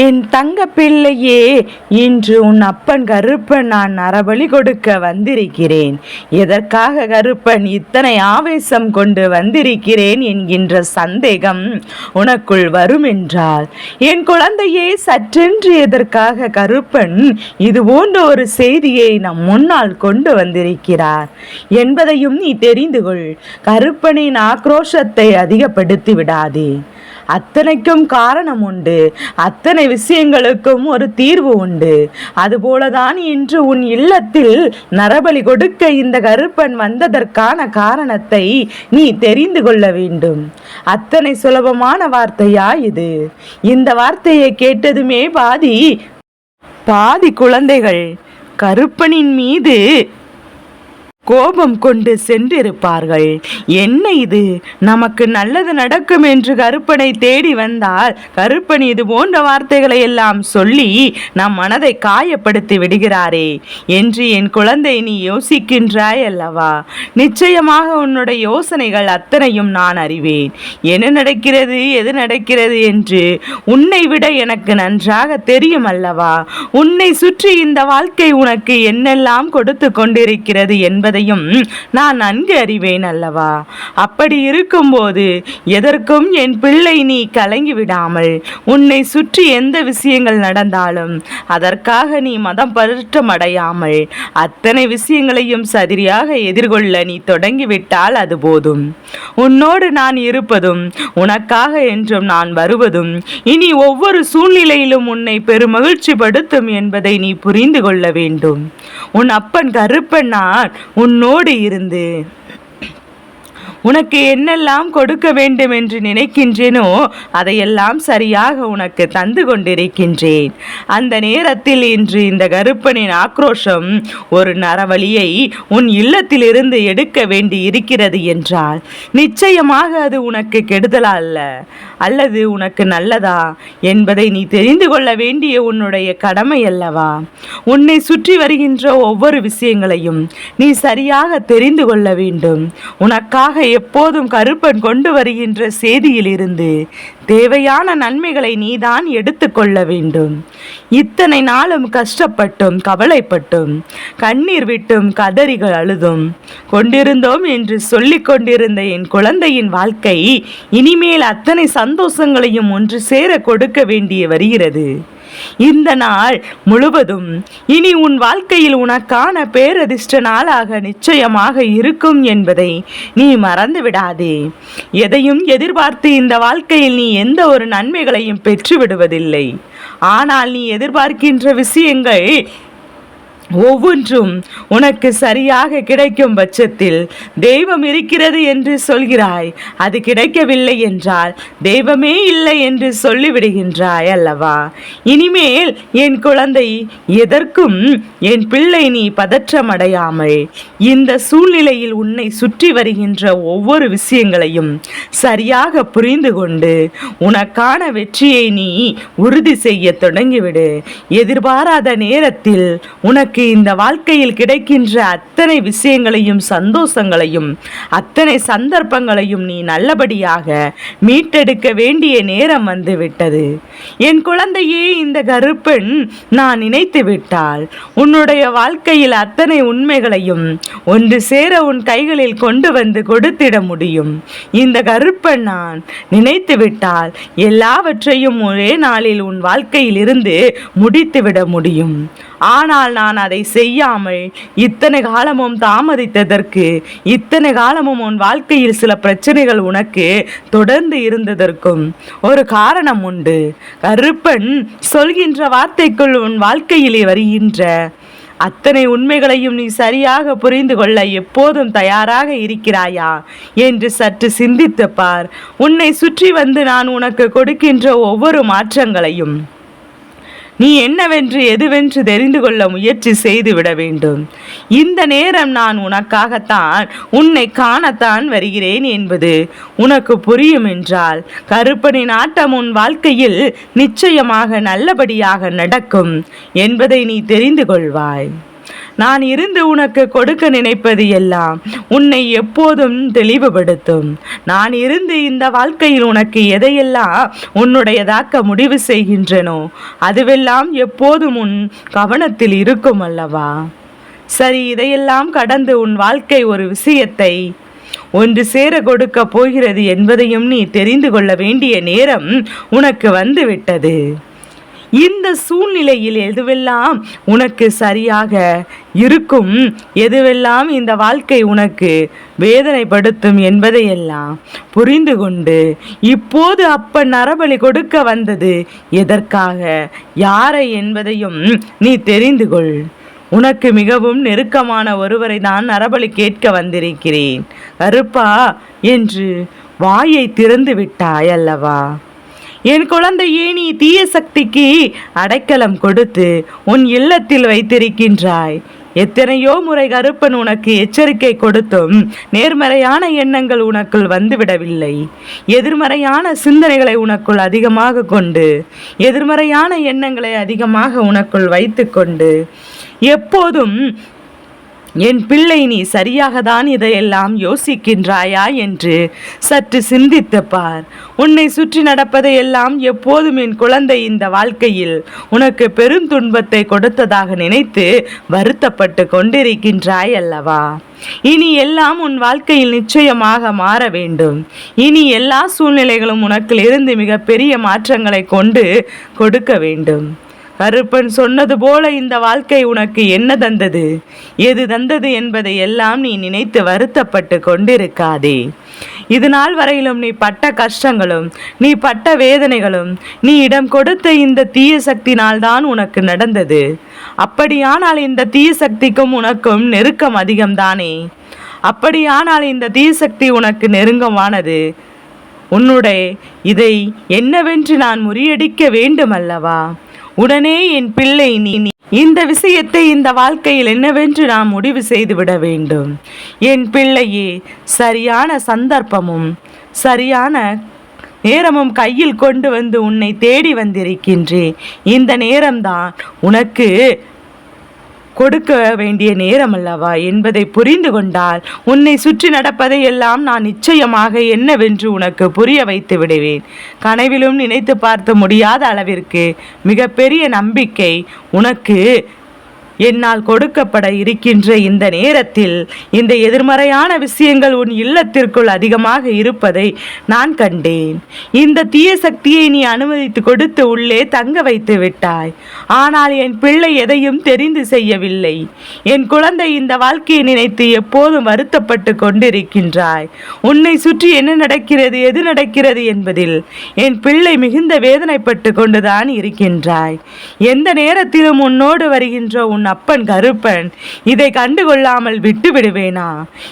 என் தங்க பிள்ளையே இன்று உன் அப்பன் கருப்பன் நான் நரபலி கொடுக்க வந்திருக்கிறேன். எதற்காக கருப்பன் இத்தனை ஆவேசம் கொண்டு வந்திருக்கிறேன் என்கின்ற சந்தேகம் உனக்குள் வரும் என்றால் என் குழந்தையே சற்றென்று எதற்காக கருப்பன் இது போன்ற ஒரு செய்தியை நம் முன்னால் கொண்டு வந்திருக்கிறார்? என்பதையும் நீ தெரிந்து கொள். கருப்பனின் ஆக்ரோஷத்தை அதிகப்படுத்தி விடாதே. அத்தனைக்கும் காரணம் உண்டு. அத்தனை விஷயங்களுக்கும் ஒரு தீர்வு உண்டு. அதுபோலதான் இன்று உன் இல்லத்தில் நரபலி கொடுக்க இந்த கருப்பன் வந்ததற்கான காரணத்தை நீ தெரிந்து கொள்ள வேண்டும். அத்தனை சுலபமான வார்த்தையா இது? இந்த வார்த்தையை கேட்டதுமே பாதி பாதி குழந்தைகள் கருப்பனின் மீது கோபம் கொண்டு சென்றிருப்பார்கள். என்ன இது? நமக்கு நல்லது நடக்கும் என்று கருப்பனை தேடி வந்தால் கருப்பன் இது போன்ற வார்த்தைகளை எல்லாம் சொல்லி நம் மனதை காயப்படுத்தி விடுகிறாரே. என்று என் குழந்தை நீ யோசிக்கின்றாய் அல்லவா? நிச்சயமாக உன்னுடைய யோசனைகள் அத்தனையும் நான் அறிவேன். என்ன நடக்கிறது? எது நடக்கிறது என்று உன்னை விட எனக்கு நன்றாக தெரியும் அல்லவா? உன்னை சுற்றி இந்த வாழ்க்கை உனக்கு என்னெல்லாம் கொடுத்து கொண்டிருக்கிறது என்பதையும் நான் நன்கு அறிவேன் அல்லவா? அப்படி இருக்கும்போது எதற்கும் என் பிள்ளை நீ கலங்கி விடாமல் உன்னை சுற்றி எந்த விஷயங்கள் நடந்தாலும் அதற்காக நீ மதம் பதற்றம் அடையாமல் அத்தனை விஷயங்களையும் சரியாக எதிர்கொள்ள நீ தொடங்கிவிட்டால் அது போதும். உன்னோடு நான் இருப்பதும் உனக்காக என்றும் நான் வருவதும் இனி ஒவ்வொரு சூழ்நிலையிலும் உன்னை பெருமகிழ்ச்சி படுத்தும் என்பதை நீ புரிந்து கொள்ள வேண்டும். உன் அப்பன் கருப்பன் நான் உன்னோடு இருந்து உனக்கு என்னெல்லாம் கொடுக்க வேண்டும் என்று நினைக்கின்றேனோ அதையெல்லாம் சரியாக உனக்கு தந்து கொண்டிருக்கின்றேன். அந்த நேரத்தில் இன்று இந்த கருப்பனின் ஆக்ரோஷம் ஒரு நரவழியை உன் இல்லத்திலிருந்து எடுக்க வேண்டி இருக்கிறது என்றால் நிச்சயமாக அது உனக்கு கெடுதலா அல்ல? அல்லது உனக்கு நல்லதா? என்பதை நீ தெரிந்து கொள்ள வேண்டிய உன்னுடைய கடமை அல்லவா? உன்னை சுற்றி வருகின்ற ஒவ்வொரு விஷயங்களையும் நீ சரியாக தெரிந்து கொள்ள வேண்டும். உனக்காக எப்போதும் கருப்பன் கொண்டு வருகின்ற செய்தியிலிருந்து தேவையான நன்மைகளை நீதான் எடுத்துக்கொள்ள வேண்டும். இத்தனை நாளும் கஷ்டப்பட்டும் கவலைப்பட்டும் கண்ணீர் விட்டும் கதறிகள் அழுதும். கொண்டிருந்தோம் என்று சொல்லிக் கொண்டிருந்த என் குழந்தையின் வாழ்க்கை இனிமேல் அத்தனை சந்தோஷங்களையும் ஒன்று சேர கொடுக்க வேண்டிய வருகிறது. இந்த நாள் முழுவதும் இனி உன் வாழ்க்கையில் உனக்கான பேரதிர்ஷ்ட நாளாக நிச்சயமாக இருக்கும் என்பதை நீ மறந்து விடாதே எதையும் எதிர்பார்த்து இந்த வாழ்க்கையில் நீ எந்த ஒரு நன்மைகளையும் பெற்று விடுவதில்லை ஆனால் நீ எதிர்பார்க்கின்ற விஷயங்கள் ஒவ்வொன்றும் உனக்கு சரியாக கிடைக்கும் பட்சத்தில் தெய்வம் இருக்கிறது என்று சொல்கிறாய். அது கிடைக்கவில்லை என்றால் தெய்வமே இல்லை என்று சொல்லிவிடுகின்றாய் அல்லவா? இனிமேல் என் குழந்தை எதற்கும் என் பிள்ளை நீ பதற்றமடையாமல் இந்த சூழ்நிலையில் உன்னை சுற்றி வருகின்ற ஒவ்வொரு விஷயங்களையும் சரியாக புரிந்து கொண்டு உனக்கான வெற்றியை நீ உறுதி செய்ய தொடங்கிவிடு. எதிர்பாராத நேரத்தில் உனக்கு இந்த வாழ்க்கையில் கிடைக்கின்ற அத்தனை விஷயங்களையும் சந்தோஷங்களையும் அத்தனை சந்தர்ப்பங்களையும் நீ நல்லபடியாக மீட்டெடுக்க வேண்டிய நேரம் வந்து விட்டது என் குழந்தையே இந்த கருப்பெண் நான் நினைத்து விட்டால் உன்னுடைய வாழ்க்கையில் அத்தனை உண்மைகளையும் ஒன்று சேர உன் கைகளில் கொண்டு வந்து கொடுத்திட முடியும். இந்த கருப்பன் நான் நினைத்து விட்டால் எல்லாவற்றையும் ஒரே நாளில் உன் வாழ்க்கையில் இருந்து முடித்துவிட முடியும். ஆனால் நான் அதை செய்யாமல் இத்தனை காலமும் தாமதித்ததற்கு இத்தனை காலமும் உன் வாழ்க்கையில் சில பிரச்சனைகள் உனக்கு தொடர்ந்து இருந்ததற்கும் ஒரு காரணம் உண்டு. கருப்பன் சொல்கின்ற வார்த்தைக்குள் உன் வாழ்க்கையிலே வருகின்ற அத்தனை உண்மைகளையும் நீ சரியாக புரிந்து கொள்ள எப்போதும் தயாராக இருக்கிறாயா என்று சற்று சிந்தித்து பார். உன்னை சுற்றி வந்து நான் உனக்கு கொடுக்கின்ற ஒவ்வொரு மாற்றங்களையும் நீ என்னவென்று எதுவென்று தெரிந்து கொள்ள முயற்சி செய்து விட வேண்டும். இந்த நேரம் நான் உனக்காகத்தான் உன்னை காணத்தான் வருகிறேன் என்பது உனக்கு புரியும் என்றால் கருப்பனின் நாட்டம் உன் வாழ்க்கையில் நிச்சயமாக நல்லபடியாக நடக்கும் என்பதை நீ தெரிந்து கொள்வாய். நான் இருந்து உனக்கு கொடுக்க நினைப்பது எல்லாம் உன்னை எப்போதும் தெளிவுபடுத்தும். நான் இருந்து இந்த வாழ்க்கையில் உனக்கு எதையெல்லாம் உன்னுடையதாக்க முடிவு செய்கின்றனோ அதுவெல்லாம் எப்போதும் உன் கவனத்தில் இருக்கும் அல்லவா? சரி இதையெல்லாம் கடந்து உன் வாழ்க்கை ஒரு விஷயத்தை ஒன்று சேர கொடுக்க போகிறது என்பதையும் நீ தெரிந்து கொள்ள வேண்டிய நேரம் உனக்கு வந்துவிட்டது. இந்த சூழ்நிலையில் எதுவெல்லாம் உனக்கு சரியாக இருக்கும்? எதுவெல்லாம் இந்த வாழ்க்கை உனக்கு வேதனைப்படுத்தும் என்பதையெல்லாம் புரிந்து கொண்டு இப்போது அப்ப நரபலி கொடுக்க வந்தது எதற்காக? யாரை என்பதையும் நீ தெரிந்து கொள். உனக்கு மிகவும் நெருக்கமான ஒருவரை நான் நரபலி கேட்க வந்திருக்கிறேன். கருப்பா என்று வாயை திறந்து விட்டாய் அல்லவா? என் குழந்தையே நீ தீய சக்திக்கு அடைக்கலம் கொடுத்து உன் இல்லத்தில் வைத்திருக்கின்றாய். எத்தனையோ முறை கருப்பன் உனக்கு எச்சரிக்கை கொடுத்தும் நேர்மறையான எண்ணங்கள் உனக்குள் வந்துவிடவில்லை. எதிர்மறையான சிந்தனைகளை உனக்குள் அதிகமாக கொண்டு எதிர்மறையான எண்ணங்களை அதிகமாக உனக்குள் வைத்துக்கொண்டு எப்போதும் என் பிள்ளை நீ சரியாக தான் இதையெல்லாம் யோசிக்கின்றாயா என்று சற்று சிந்தித்து பார். உன்னை சுற்றி நடப்பதையெல்லாம் எப்போதும் என் குழந்தை இந்த வாழ்க்கையில் உனக்கு பெரும் துன்பத்தை கொடுத்ததாக நினைத்து வருத்தப்பட்டு கொண்டிருக்கின்றாய் அல்லவா? இனி எல்லாம் உன் வாழ்க்கையில் நிச்சயமாக மாற வேண்டும். இனி எல்லா சூழ்நிலைகளும் உனக்கிலிருந்து மிகப்பெரிய மாற்றங்களை கொண்டு கொடுக்க வேண்டும். கருப்பன் சொன்னது போல இந்த வாழ்க்கை உனக்கு என்ன தந்தது? எது தந்தது என்பதை எல்லாம் நீ நினைத்து வருத்தப்பட்டு கொண்டிருக்காதே. இது நாள் வரையிலும் நீ பட்ட கஷ்டங்களும் நீ பட்ட வேதனைகளும் நீ இடம் கொடுத்த இந்த தீய சக்தினால் தான் உனக்கு நடந்தது. அப்படியானால் இந்த தீய சக்திக்கும் உனக்கும் நெருக்கம் அதிகம்தானே? அப்படியானால் இந்த தீய சக்தி உனக்கு நெருங்கமானது உன்னுடைய இதை என்னவென்று நான் முறியடிக்க வேண்டும் அல்லவா உடனே என் பிள்ளை நீ இந்த விஷயத்தை இந்த வாழ்க்கையில் என்னவென்று நாம் முடிவு செய்துவிட வேண்டும். என் பிள்ளையே சரியான சந்தர்ப்பமும் சரியான நேரமும் கையில் கொண்டு வந்து உன்னை தேடி வந்திருக்கின்றேன் இந்த நேரம்தான் உனக்கு கொடுக்க வேண்டிய நேரம் அல்லவா என்பதை புரிந்து கொண்டால் உன்னை சுற்றி நடப்பதை எல்லாம் நான் நிச்சயமாக என்னவென்று உனக்கு புரிய வைத்து விடுவேன். கனவிலும் நினைத்து பார்த்த முடியாத அளவிற்கு மிகப்பெரிய நம்பிக்கை உனக்கு என்னால் கொடுக்கப்பட இருக்கின்ற இந்த நேரத்தில் இந்த எதிர்மறையான விஷயங்கள் உன் இல்லத்திற்குள் அதிகமாக இருப்பதை நான் கண்டேன். இந்த தீய சக்தியை நீ அனுமதித்து கொடுத்து உள்ளே தங்க வைத்து விட்டாய். ஆனால் என் பிள்ளை எதையும் தெரிந்து செய்யவில்லை. என் குழந்தை இந்த வாழ்க்கையை நினைத்து எப்போதும் வருத்தப்பட்டு கொண்டிருக்கின்றாய். உன்னை சுற்றி என்ன நடக்கிறது எது நடக்கிறது என்பதில் என் பிள்ளை மிகுந்த வேதனைப்பட்டு கொண்டுதான் இருக்கின்றாய். எந்த நேரத்திலும் உன்னோடு வருகின்ற உன் அப்பன் கருப்பன். இதை கண்டு கொள்ளாமல் விட்டு விடுவேனா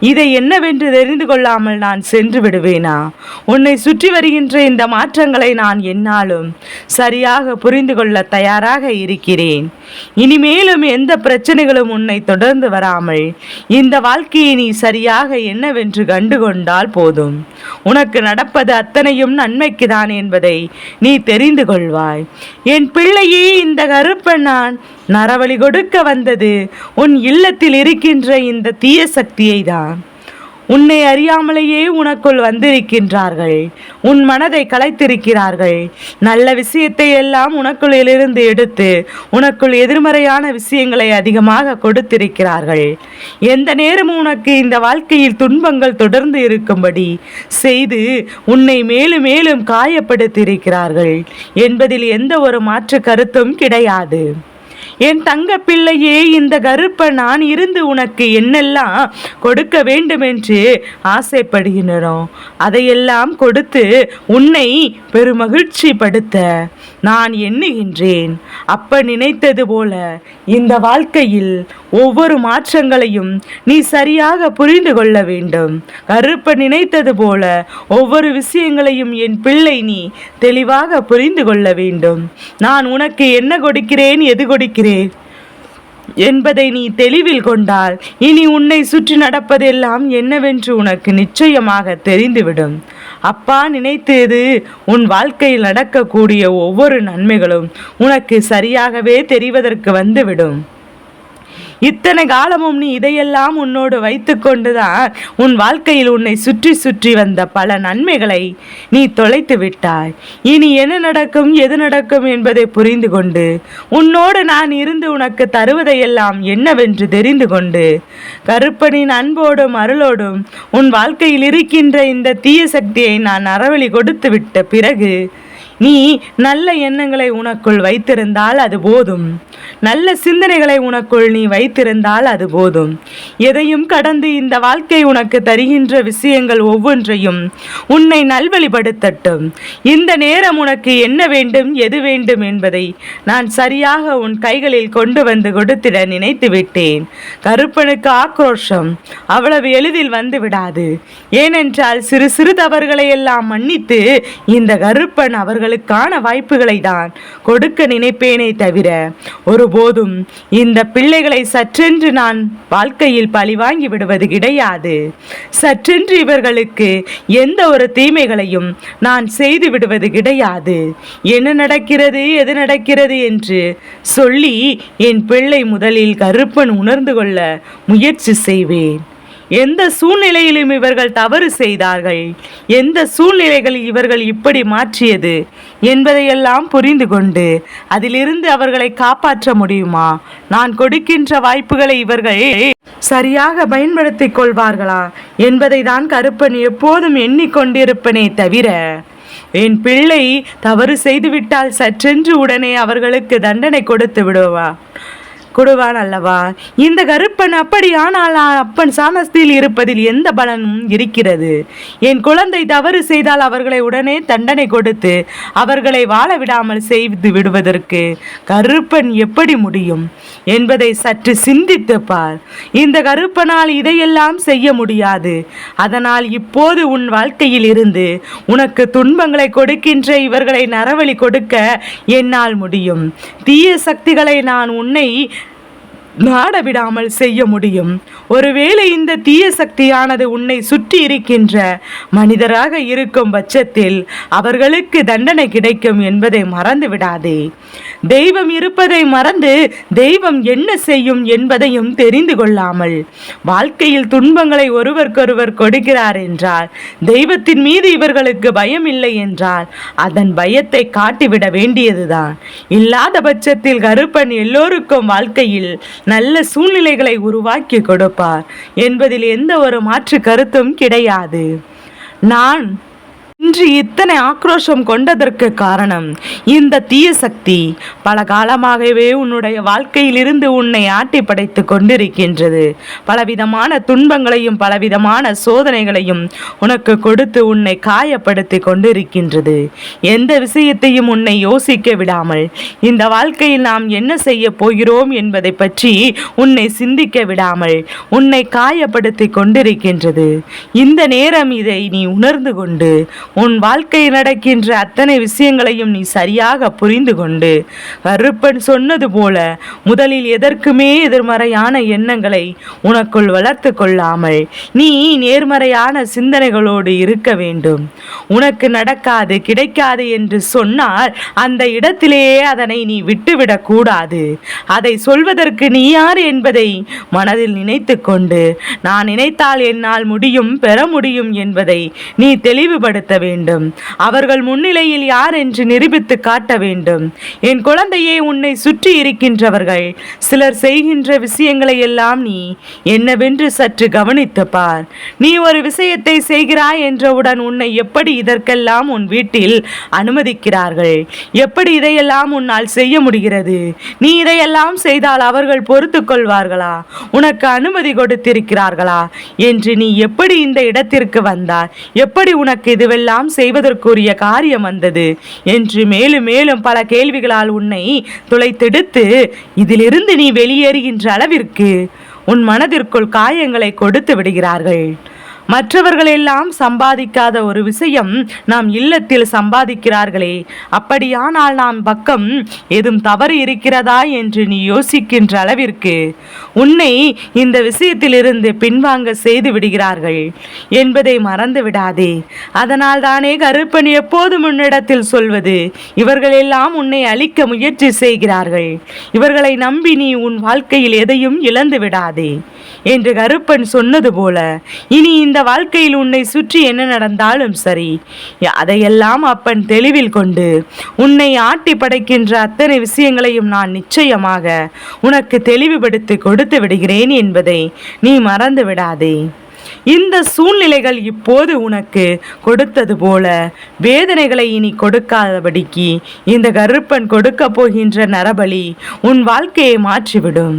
இதை என்னவென்று தெரிந்து கொள்ளாமல் நான் சென்று விடுவேனா? உன்னை சுற்றி வருகின்ற இந்த மாற்றங்களை நான் என்னாலும் சரியாக புரிந்து கொள்ள தயாராக இருக்கிறேன். இனிமேலும் எந்த பிரச்சனைகளும் உன்னை தொடர்ந்து வராமல் இந்த வாழ்க்கையை நீ சரியாக என்னவென்று கண்டுகொண்டால் போதும். உனக்கு நடப்பது அத்தனையும் நன்மைக்குதான் என்பதை நீ தெரிந்து கொள்வாய். என் பிள்ளையே இந்த கருப்பன் நான். நரவழி கொடுக்க வந்தது. உன் இல்லத்தில் இருக்கின்ற இந்த தீய சக்தியை தான் உன்னை அறியாமலேயே உனக்குள் வந்திருக்கின்றார்கள். உன் மனதை கலைத்திருக்கிறார்கள் நல்ல விஷயத்தை எல்லாம் உனக்குள்ளிலிருந்து எடுத்து உனக்குள் எதிர்மறையான விஷயங்களை அதிகமாக கொடுத்திருக்கிறார்கள். எந்த நேரமும் உனக்கு இந்த வாழ்க்கையில் துன்பங்கள் தொடர்ந்து இருக்கும்படி செய்து உன்னை மேலும் மேலும் காயப்படுத்தியிருக்கிறார்கள். என்பதில் எந்த ஒரு மாற்று கருத்தும் கிடையாது. என் தங்க பிள்ளையே இந்த கருப்பை நான் இருந்து உனக்கு என்னெல்லாம் கொடுக்க வேண்டும் என்று ஆசைப்படுகின்றனோ அதையெல்லாம் கொடுத்து உன்னை பெருமகிழ்ச்சி படுத்த நான் எண்ணுகின்றேன். அப்ப நினைத்தது போல இந்த வாழ்க்கையில் ஒவ்வொரு மாற்றங்களையும் நீ சரியாக புரிந்து கொள்ள வேண்டும். கருப்ப நினைத்தது போல ஒவ்வொரு விஷயங்களையும் என் பிள்ளை நீ தெளிவாக புரிந்து கொள்ள வேண்டும். நான் உனக்கு என்ன கொடுக்கிறேன் எது கொடுக்கிறேன் என்பதை நீ தெளிவில் கொண்டால் இனி உன்னை சுற்றி நடப்பதெல்லாம் என்னவென்று உனக்கு நிச்சயமாக தெரிந்துவிடும். அப்பா நினைத்தது உன் வாழ்க்கையில் நடக்கக்கூடிய ஒவ்வொரு நன்மைகளும் உனக்கு சரியாகவே தெரிவதற்கு வந்துவிடும். இத்தனை காலமும் நீ இதையெல்லாம் உன்னோடு வைத்துக்கொண்டுதான் உன் வாழ்க்கையில் உன்னை சுற்றி சுற்றி வந்த பல நன்மைகளை நீ தொலைத்து விட்டாய். இனி என்ன நடக்கும் எது நடக்கும் என்பதை புரிந்து கொண்டு உன்னோடு நான் இருந்து உனக்கு தருவதையெல்லாம் என்னவென்று தெரிந்து கொண்டு கருப்பனின் அன்போடும் அருளோடும் உன் வாழ்க்கையில் இருக்கின்ற இந்த தீய சக்தியை நான் அறவழி கொடுத்து விட்ட பிறகு நீ நல்ல எண்ணங்களை உனக்குள் வைத்திருந்தால் அது போதும். நல்ல சிந்தனைகளை உனக்குள் நீ வைத்திருந்தால் அது போதும். எதையும் கடந்து இந்த வாழ்க்கை உனக்கு தருகின்ற விஷயங்கள் ஒவ்வொன்றையும் உன்னை நல்வழிப்படுத்தட்டும். இந்த நேரம் உனக்கு என்ன வேண்டும் எது வேண்டும் என்பதை நான் சரியாக உன் கைகளில் கொண்டு வந்து கொடுத்திட நினைத்து விட்டேன். கருப்பனுக்கு ஆக்ரோஷம் அவ்வளவு எளிதில் வந்து விடாது. ஏனென்றால் சிறு சிறு தவறுகளை எல்லாம் மன்னித்து இந்த கருப்பன் அவர்களுக்கான வாய்ப்புகளை தான் கொடுக்க நினைப்பேனே தவிர ஒருபோதும் இந்த பிள்ளைகளை சற்றென்று நான் வாழ்க்கையில் பழிவாங்கி விடுவது கிடையாது. சற்றென்று இவர்களுக்கு எந்த ஒரு தீமைகளையும் நான் செய்து விடுவது கிடையாது. என்ன நடக்கிறது எது நடக்கிறது என்று சொல்லி என் பிள்ளை முதலில் கருப்பன் உணர்ந்து கொள்ள முயற்சி செய்வேன். எந்த சூழ்நிலையிலும் இவர்கள் தவறு செய்தார்கள். எந்த சூழ்நிலைகளில் இவர்கள் இப்படி மாற்றியது என்பதையெல்லாம் புரிந்து கொண்டு அதிலிருந்து அவர்களை காப்பாற்ற முடியுமா? நான் கொடுக்கின்ற வாய்ப்புகளை இவர்கள் சரியாக பயன்படுத்திக் கொள்வார்களா? என்பதை தான் கருப்பன் எப்போதும் எண்ணிக்கொண்டிருப்பனே தவிர என் பிள்ளை தவறு செய்துவிட்டால் சற்றென்று உடனே அவர்களுக்கு தண்டனை கொடுத்து விடுவா? கொடுவான் அல்லவா? இந்த கருப்பன் அப்படியானால் அப்பன் சாமஸ்தியில் இருப்பதில் எந்த பலனும் இருக்கிறது. என் குழந்தை தவறு செய்தால் அவர்களை உடனே தண்டனை கொடுத்து அவர்களை வாழ விடாமல் செய்து விடுவதற்கு கருப்பன் எப்படி முடியும் என்பதை சற்று சிந்தித்து பார். இந்த கருப்பனால் இதையெல்லாம் செய்ய முடியாது. அதனால் இப்போது உன் வாழ்க்கையில் இருந்து உனக்கு துன்பங்களை கொடுக்கின்ற இவர்களை நரவழி கொடுக்க என்னால் முடியும். தீய சக்திகளை நான் உன்னை நாட விடாமல் செய்ய முடியும். ஒருவேளை இந்த தீய சக்தியானது உன்னை சுற்றி இருக்கின்ற மனிதராக இருக்கும் பட்சத்தில் அவர்களுக்கு தண்டனை கிடைக்கும் என்பதை மறந்து விடாதே தெய்வம் இருப்பதை மறந்து தெய்வம் என்ன செய்யும் என்பதையும் தெரிந்து கொள்ளாமல் வாழ்க்கையில் துன்பங்களை ஒருவருக்கொருவர் கொடுக்கிறார் என்றால் தெய்வத்தின் மீது இவர்களுக்கு பயம் இல்லை என்றால் அதன் பயத்தை காட்டிவிட வேண்டியதுதான். இல்லாத பட்சத்தில் கருப்பன் எல்லோருக்கும் வாழ்க்கையில் நல்ல சூழ்நிலைகளை உருவாக்கி கொடுப்பார். என்பதில் எந்த ஒரு மாற்று கருத்தும் கிடையாது. நான் இன்று இத்தனை ஆக்ரோஷம் கொண்டதற்கு காரணம் இந்த தீய சக்தி பல காலமாகவே உன்னுடைய வாழ்க்கையில் இருந்து உன்னை ஆட்டி படைத்து கொண்டிருக்கின்றது. பலவிதமான துன்பங்களையும் பலவிதமான சோதனைகளையும் உனக்கு கொடுத்து உன்னை காயப்படுத்தி கொண்டிருக்கின்றது. எந்த விஷயத்தையும் உன்னை யோசிக்க விடாமல் இந்த வாழ்க்கையில் நாம் என்ன செய்ய போகிறோம் என்பதை பற்றி உன்னை சிந்திக்க விடாமல் உன்னை காயப்படுத்தி கொண்டிருக்கின்றது. இந்த நேரம் இதை நீ உணர்ந்து கொண்டு உன் வாழ்க்கையில் நடக்கின்ற அத்தனை விஷயங்களையும் நீ சரியாக புரிந்து கொண்டு கருப்பன் சொன்னது போல முதலில் எதற்குமே எதிர்மறையான எண்ணங்களை உனக்குள் வளர்த்து கொள்ளாமல் நீ நேர்மறையான சிந்தனைகளோடு இருக்க வேண்டும். உனக்கு நடக்காது கிடைக்காது என்று சொன்னால் அந்த இடத்திலேயே அதனை நீ விட்டுவிடக் கூடாது. அதை சொல்வதற்கு நீ யார் என்பதை மனதில் நினைத்து கொண்டு நான் நினைத்தால் என்னால் முடியும் பெற முடியும் என்பதை நீ தெளிவுபடுத்த வேண்டும். அவர்கள் முன்னிலையில் யார் என்று நிரூபித்து காட்ட வேண்டும். என் குழந்தையே உன்னை சுற்றி இருக்கின்றவர்கள் சிலர் செய்கின்ற விஷயங்களை எல்லாம் நீ என்னவென்று சற்று கவனித்து பார். நீ ஒரு விஷயத்தை செய்கிறாய் என்றவுடன் உன்னை எப்படி இதற்கெல்லாம் உன் வீட்டில் அனுமதிக்கிறார்கள்? எப்படி இதையெல்லாம் உன்னால் செய்ய முடிகிறது? நீ இதையெல்லாம் செய்தால் அவர்கள் பொறுத்து கொள்வார்களா? உனக்கு அனுமதி கொடுத்திருக்கிறார்களா? என்று நீ எப்படி இந்த இடத்திற்கு வந்தாய்? எப்படி உனக்கு இதுவெல்லாம் செய்வதற்குரிய காரியம் வந்தது. என்று மேலும் மேலும் பல கேள்விகளால் உன்னை துளைத்தெடுத்து இதிலிருந்து நீ வெளியேறுகின்ற அளவிற்கு உன் மனதிற்குள் காயங்களை கொடுத்து விடுகிறார்கள். மற்றவர்கள் எல்லாம் சம்பாதிக்காத ஒரு விஷயம் நாம் இல்லத்தில் சம்பாதிக்கிறார்களே. அப்படியானால் நாம் பக்கம் எதுவும் தவறு இருக்கிறதா என்று நீ யோசிக்கின்ற அளவிற்கு உன்னை இந்த விஷயத்திலிருந்து பின்வாங்க செய்து விடுகிறார்கள் என்பதை மறந்து விடாதே. அதனால் தானே கருப்பன் எப்போதும் உன்னிடத்தில் சொல்வது இவர்கள் எல்லாம் உன்னை அழிக்க முயற்சி செய்கிறார்கள். இவர்களை நம்பி நீ உன் வாழ்க்கையில் எதையும் இழந்து விடாதே. என்று கருப்பன் சொன்னது போல இனி இந்த வாழ்க்கையில் உன்னை சுற்றி என்ன நடந்தாலும் சரி. அதையெல்லாம் அப்பன் தெளிவில் கொண்டு உன்னை ஆட்டி படைக்கின்ற அத்தனை விஷயங்களையும் நான் நிச்சயமாக உனக்கு தெளிவுபடுத்தி கொடுத்து விடுகிறேன் என்பதை நீ மறந்து விடாதே. இந்த சூழ்நிலைகள் இப்போது உனக்கு கொடுத்தது போல வேதனைகளை இனி கொடுக்காதபடிக்கு இந்த கருப்பன் கொடுக்க போகின்ற நரபலி உன் வாழ்க்கையை மாற்றிவிடும்.